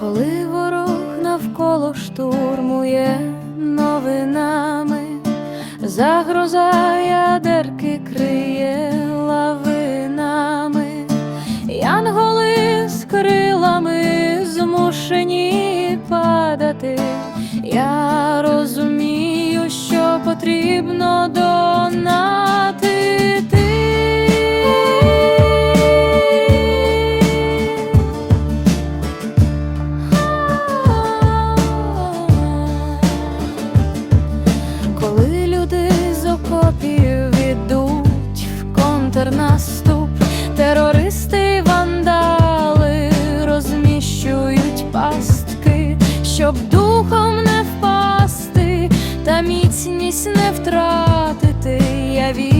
Коли ворог навколо штурмує новинами, загроза ядерки криє лавинами, янголи з крилами змушені падати. Я розумію, що потрібно з окопів ідуть в контрнаступ, терористи вандали розміщують пастки, щоб духом не впасти та міцність не втратити. Я вірю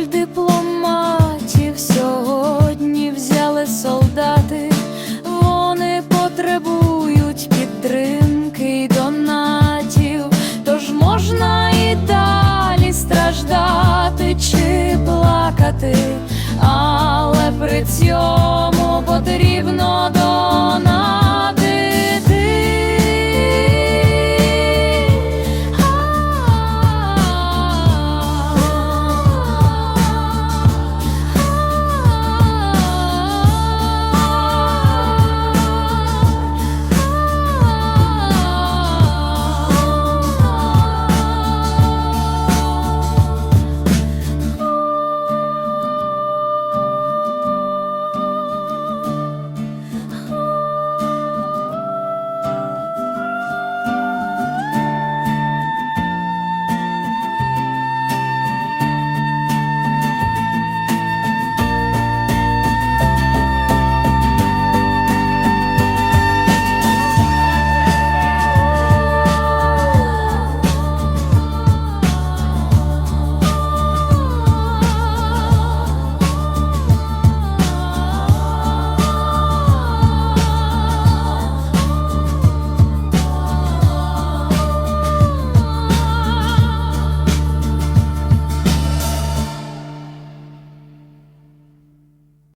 Роль дипломатів сьогодні взяли солдати, вони потребують підтримки й донатів, тож можна і далі страждати чи плакати, але при цьому потрібно